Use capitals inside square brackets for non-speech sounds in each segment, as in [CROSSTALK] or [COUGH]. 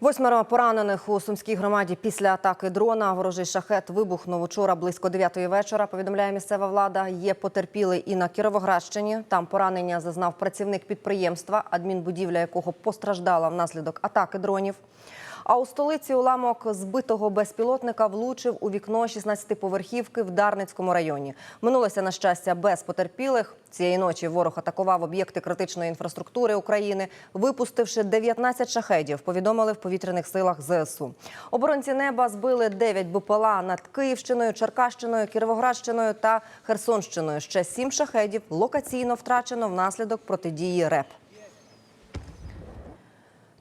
Восьмеро поранених у сумській громаді після атаки дрона. Ворожий шахет вибухнув учора близько 9 вечора. Повідомляє місцева влада. Є потерпілий і на Кіровоградщині. Там поранення зазнав працівник підприємства, адмінбудівля якого постраждала внаслідок атаки дронів. А у столиці уламок збитого безпілотника влучив у вікно 16-поверхівки в Дарницькому районі. Минулося на щастя без потерпілих. Цієї ночі ворог атакував об'єкти критичної інфраструктури України, випустивши 19 шахедів. Повідомили в повітряних силах ЗСУ. Оборонці неба збили 9 БПЛА над Київщиною, Черкащиною, Кіровоградщиною та Херсонщиною. Ще 7 шахедів локаційно втрачено внаслідок протидії РЕП.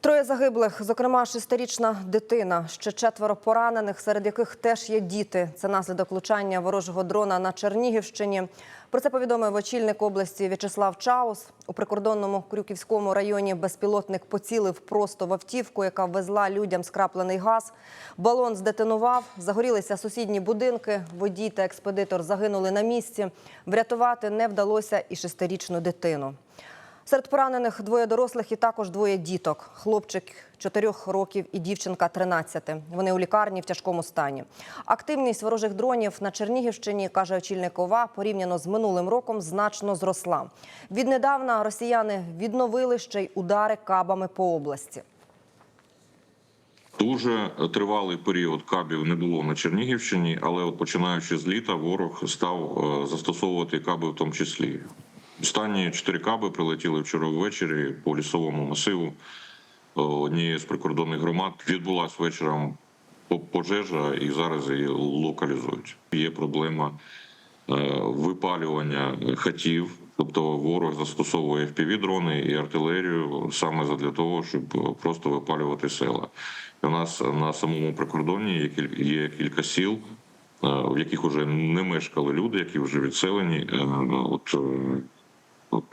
Троє загиблих, зокрема шестирічна дитина, ще четверо поранених, серед яких теж є діти. Це наслідок влучання ворожого дрона на Чернігівщині. Про це повідомив очільник області В'ячеслав Чаус. У прикордонному Крюківському районі безпілотник поцілив просто в автівку, яка везла людям скраплений газ. Балон здетонував, загорілися сусідні будинки. Водій та експедитор загинули на місці. Врятувати не вдалося і шестирічну дитину. Серед поранених двоє дорослих і також двоє діток. Хлопчик 4 років і дівчинка 13. Вони у лікарні в тяжкому стані. Активність ворожих дронів на Чернігівщині, каже очільник ОВА, порівняно з минулим роком значно зросла. Віднедавна росіяни відновили ще й удари кабами по області. Дуже тривалий період кабів не було на Чернігівщині, але от починаючи з літа, ворог став е, застосовувати каби в тому числі. Останні чотири каби прилетіли вчора ввечері по лісовому масиву е, однієї з прикордонних громад. Відбулася вечором пожежа, і зараз її локалізують. Є проблема е, випалювання хатів. Тобто ворог застосовує FPV-дрони і артилерію саме для того, щоб е, просто випалювати села. І у нас на самому прикордонні є кіль- є кілька сіл, в яких вже не мешкали люди, які вже відселені. От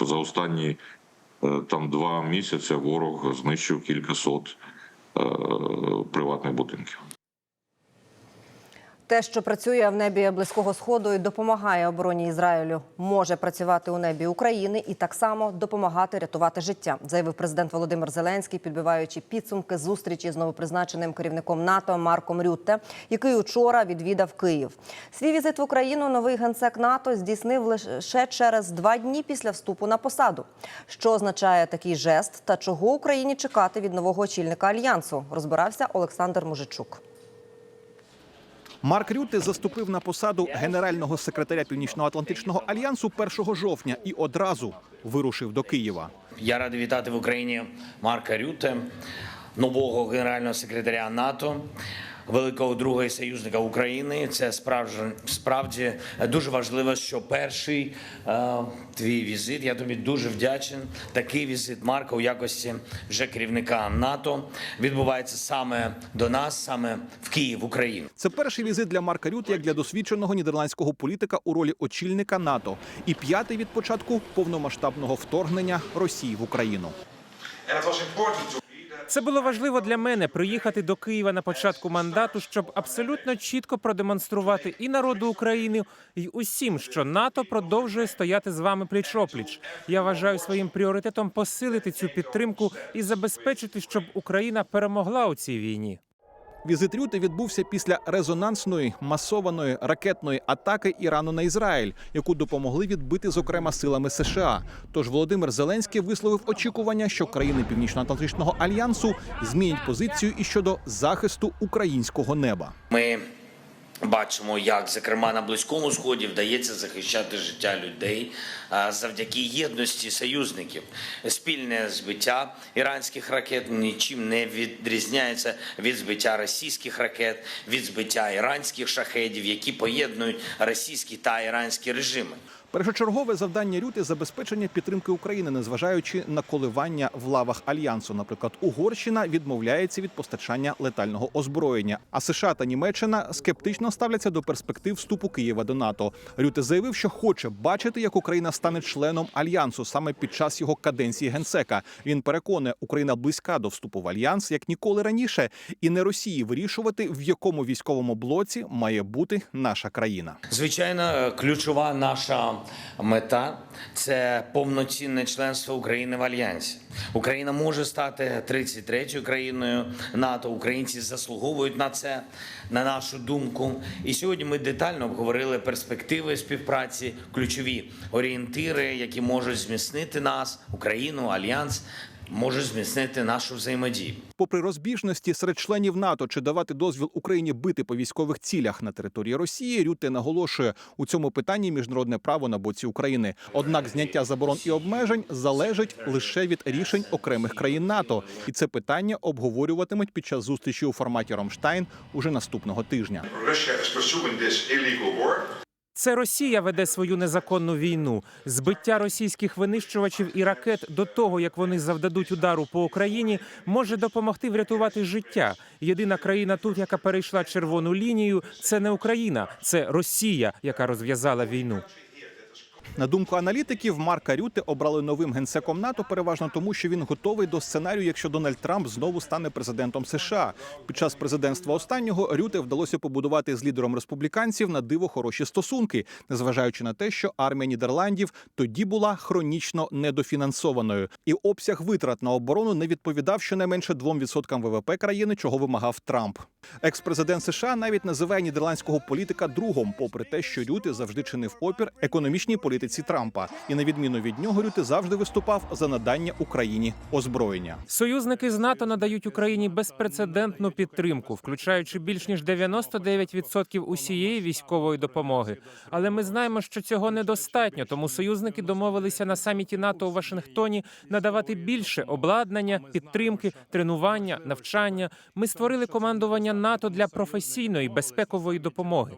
за останні е, там два місяці ворог знищив кількасот сот приватних будинків. Те, що працює в небі близького сходу і допомагає обороні Ізраїлю, може працювати у небі України і так само допомагати рятувати життя, заявив президент Володимир Зеленський, підбиваючи підсумки зустрічі з новопризначеним керівником НАТО Марком Рютте, який учора відвідав Київ. Свій візит в Україну новий генсек НАТО здійснив лише через два дні після вступу на посаду. Що означає такий жест та чого Україні чекати від нового очільника альянсу? Розбирався Олександр Мужичук. Марк Рюте заступив на посаду генерального секретаря Північно-Атлантичного альянсу 1 жовтня і одразу вирушив до Києва. Я радий вітати в Україні Марка Рюте, нового генерального секретаря НАТО, великого друга і союзника України. Це справді, справді дуже важливо, що перший е, твій візит. Я тобі дуже вдячен. Такий візит Марка у якості вже керівника НАТО відбувається саме до нас, саме в Київ, Україну. Це перший візит для Марка Рютте як для досвідченого нідерландського політика у ролі очільника НАТО і п'ятий від початку повномасштабного вторгнення Росії в Україну. Це було важливо для мене приїхати до Києва на початку мандату, щоб абсолютно чітко продемонструвати і народу України, і усім, що НАТО продовжує стояти з вами пліч-опліч. Я вважаю своїм пріоритетом посилити цю підтримку і забезпечити, щоб Україна перемогла у цій війні. Візит Рюти відбувся після резонансної масованої ракетної атаки Ірану на Ізраїль, яку допомогли відбити зокрема силами США. Тож Володимир Зеленський висловив очікування, що країни Північно-Атлантичного альянсу змінять позицію і щодо захисту українського неба. Ми бачимо, як зокрема на близькому сході вдається захищати життя людей завдяки єдності союзників. Спільне збиття іранських ракет нічим не відрізняється від збиття російських ракет, від збиття іранських шахедів, які поєднують російські та іранські режими. Першочергове завдання Рюти забезпечення підтримки України, незважаючи на коливання в лавах альянсу. Наприклад, Угорщина відмовляється від постачання летального озброєння. А США та Німеччина скептично ставляться до перспектив вступу Києва до НАТО. Рюте заявив, що хоче бачити, як Україна стане членом альянсу саме під час його каденції генсека. Він переконує, Україна близька до вступу в альянс як ніколи раніше, і не Росії вирішувати, в якому військовому блоці має бути наша країна. Звичайно, ключова наша мета це повноцінне членство України в альянсі. Україна може стати 33-ю країною НАТО. Українці заслуговують на це, на нашу думку. І сьогодні ми детально обговорили перспективи співпраці, ключові орієнтири, які можуть зміцнити нас, Україну, альянс, можуть зміцнити нашу взаємодію. Попри розбіжності серед членів НАТО чи давати дозвіл Україні бити по військових цілях на території Росії, Рюте наголошує у цьому питанні міжнародне право на боці України. Однак зняття заборон і обмежень залежить лише від рішень окремих країн НАТО, і це питання обговорюватимуть під час зустрічі у форматі Ромштайн уже наступного тижня. Це Росія веде свою незаконну війну. Збиття російських винищувачів і ракет до того, як вони завдадуть удару по Україні, може допомогти врятувати життя. Єдина країна тут, яка перейшла червону лінію, це не Україна, це Росія, яка розв'язала війну. На думку аналітиків, Марка Рюте обрали новим генсеком НАТО переважно тому, що він готовий до сценарію, якщо Дональд Трамп знову стане президентом США. Під час президентства останнього Рюте вдалося побудувати з лідером республіканців на диво хороші стосунки, незважаючи на те, що армія Нідерландів тоді була хронічно недофінансованою, і обсяг витрат на оборону не відповідав щонайменше 2% ВВП країни, чого вимагав Трамп. Екс-президент США навіть називає нідерландського політика другом, попри те, що Рюте завжди чинив опір економічній політиці Трампа, і на відміну від нього, Рюте завжди виступав за надання Україні озброєння. Союзники з НАТО надають Україні безпрецедентну підтримку, включаючи більш ніж 99% усієї військової допомоги. Але ми знаємо, що цього недостатньо, тому союзники домовилися на саміті НАТО у Вашингтоні надавати більше обладнання, підтримки, тренування, навчання. Ми створили командування НАТО для професійної безпекової допомоги.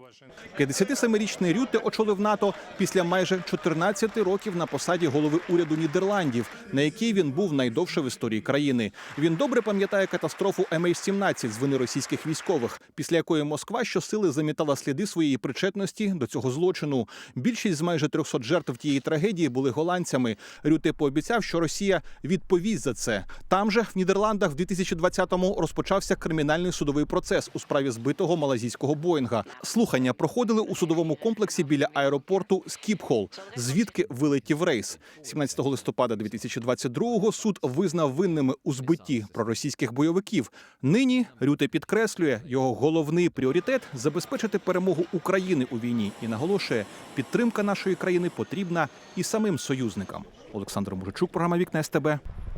57-річний Рюте очолив НАТО після майже 14 років на посаді голови уряду Нідерландів, на якій він був найдовше в історії країни. Він добре пам'ятає катастрофу MH17 з вини російських військових, після якої Москва щосили замітала сліди своєї причетності до цього злочину. Більшість з майже 300 жертв тієї трагедії були голландцями. Рюте пообіцяв, що Росія відповість за це. Там же в Нідерландах в 2020-му розпочався кримінальний судовий процес у справі збитого малазійського Боїнга. Слухання проходили у судовому комплексі біля аеропорту Скіпхол, звідки вилетів рейс. 17 листопада 2022-го суд визнав винними у збитті проросійських бойовиків. Нині Рюте підкреслює його головний пріоритет забезпечити перемогу України у війні і наголошує, підтримка нашої країни потрібна і самим союзникам. Олександр Мужичук, програма Вікна СТБ.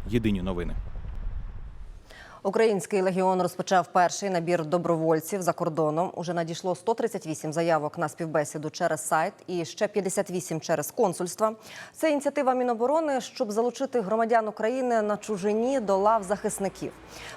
Єдині новини. Український легіон розпочав перший набір добровольців за кордоном. Уже надійшло 138 заявок на співбесіду через сайт і ще 58 через консульства. Це ініціатива Міноборони, щоб залучити громадян України на чужині до лав захисників.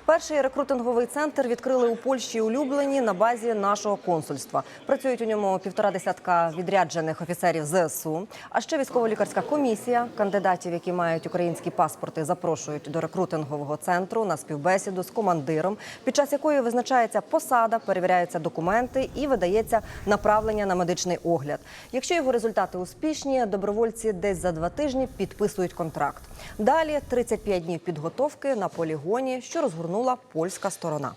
Перший рекрутинговий центр відкрили у Польщі улюблені на базі нашого консульства. Працюють у ньому півтора десятка відряджених офіцерів ЗСУ. А ще військово-лікарська комісія кандидатів, які мають українські паспорти, запрошують до рекрутингового центру на співбесіду з командиром, під час якої визначається посада, перевіряються документи і видається направлення на медичний огляд. Якщо його результати успішні, добровольці десь за два тижні підписують контракт. Далі 35 днів підготовки на полігоні, що розгорнула польська сторона.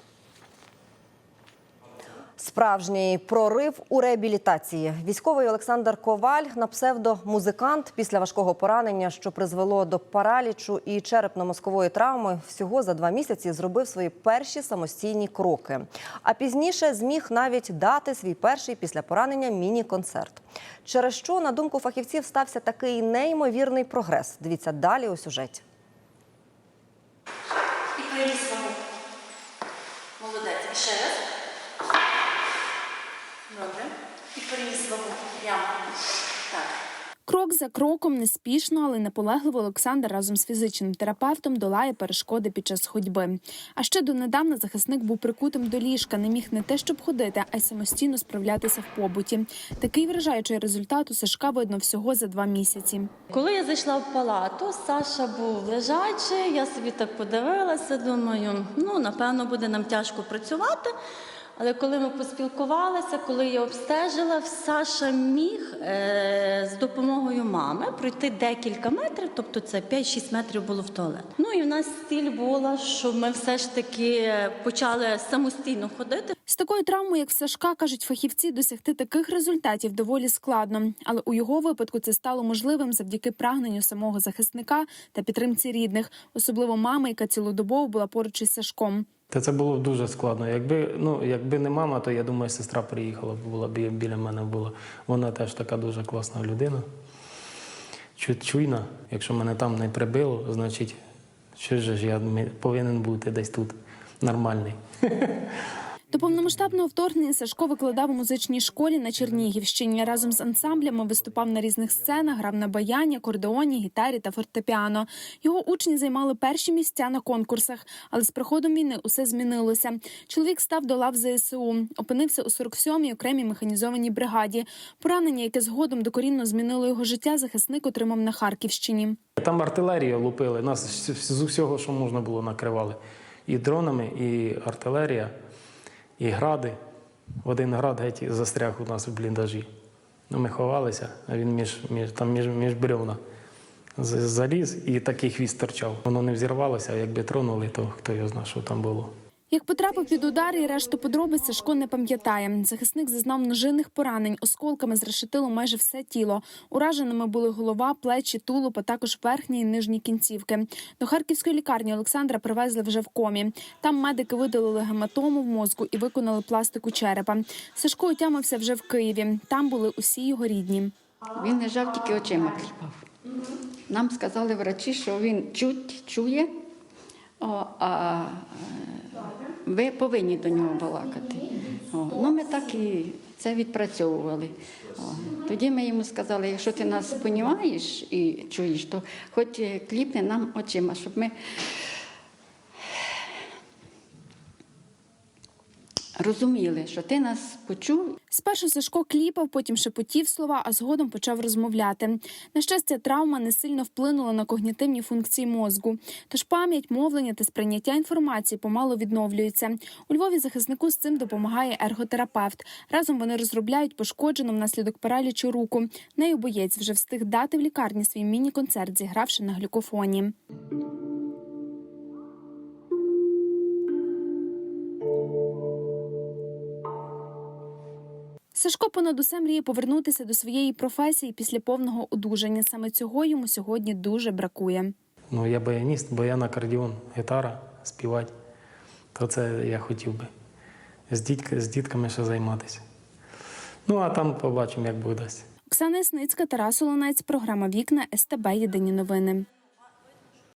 Справжній прорив у реабілітації. Військовий Олександр Коваль на псевдо музикант після важкого поранення, що призвело до паралічу і черепно-мозкової травми, всього за два місяці зробив свої перші самостійні кроки. А пізніше зміг навіть дати свій перший після поранення міні-концерт. Через що, на думку фахівців, стався такий неймовірний прогрес. Дивіться далі у сюжеті. Молодець. Ще раз. Добре. І періс вагу. Прямо. Так. Крок за кроком, неспішно, але наполегливо Олександр разом з фізичним терапевтом долає перешкоди під час ходьби. А ще донедавна захисник був прикутим до ліжка, не міг не те, щоб ходити, а й самостійно справлятися в побуті. Такий вражаючий результат у Сашка видно всього за два місяці. Коли я зайшла в палату, Саша був лежачий, я собі так подивилася, думаю, ну, напевно, буде нам тяжко працювати. Але коли ми поспілкувалися, коли я обстежила, Саша міг е, з допомогою мами пройти декілька метрів, тобто це 5-6 метрів було в туалет. Ну і в нас ціль була, щоб ми все ж таки почали самостійно ходити. З такою травмою, як в Сашка, кажуть фахівці, досягти таких результатів доволі складно. Але у його випадку це стало можливим завдяки прагненню самого захисника та підтримці рідних, особливо мами, яка цілодобово була поруч із Сашком. Та це було дуже складно. Якби, ну, якби не мама, то я думаю, сестра приїхала, б, була б біля мене була. Вона теж така дуже класна людина. Чуйна. Якщо мене там не прибило, значить, що ж я повинен бути десь тут нормальний. [LAUGHS] До повномасштабного вторгнення Сашко викладав у музичній школі на Чернігівщині. Разом з ансамблями виступав на різних сценах, грав на баяні, акордеоні, гітарі та фортепіано. Його учні займали перші місця на конкурсах, але з приходом війни усе змінилося. Чоловік став до лав ЗСУ, опинився у 47-й окремій механізованій бригаді. Поранення, яке згодом докорінно змінило його життя, захисник отримав на Харківщині. Там артилерію лупили, нас з усього, що можна було, накривали. І дронами, і артилерія, і гради. В Один град геть застряг у нас в бліндажі. Ну, ми ховалися, а він між, між, там між, між бревна заліз і такий хвіст торчав. Воно не взірвалося, а якби тронули, то хто його знає, що там було. Як потрапив під удар і решту подробиць Сашко не пам'ятає. Захисник зазнав множинних поранень, осколками зрешетило майже все тіло. Ураженими були голова, плечі, тулуб, а також верхні і нижні кінцівки. До харківської лікарні Олександра привезли вже в комі. Там медики видалили гематому в мозку і виконали пластику черепа. Сашко отямився вже в Києві. Там були усі його рідні. Він лежав, тільки очима кліпав. Нам сказали врачі, що він чуть чує, о, а ви повинні до нього балакати. О, ну, ми так і це відпрацьовували. О, тоді ми йому сказали, якщо ти нас понімаєш і чуєш, то хоч кліпне кліпни нам очима, щоб ми розуміли, що ти нас почув Спершу Сашко кліпав, потім шепотів слова, а згодом почав розмовляти. На щастя, травма не сильно вплинула на когнітивні функції мозку. Тож пам'ять, мовлення та сприйняття інформації помало відновлюються. У Львові захиснику з цим допомагає ерготерапевт. Разом вони розробляють пошкоджену внаслідок паралічу руку. Нею боєць вже встиг дати в лікарні свій міні-концерт, зігравши на глюкофоні. Сашко понад усе мріє повернутися до своєї професії після повного одужання. Саме цього йому сьогодні дуже бракує. Ну, я баяніст, баян, акордіон, гітара, співати. То це я хотів би з, дітка, з дітками ще займатися. Ну, а там побачимо, як дасть. Оксана Ясницька, Тарас Олонець, програма Вікна СТБ Єдині новини.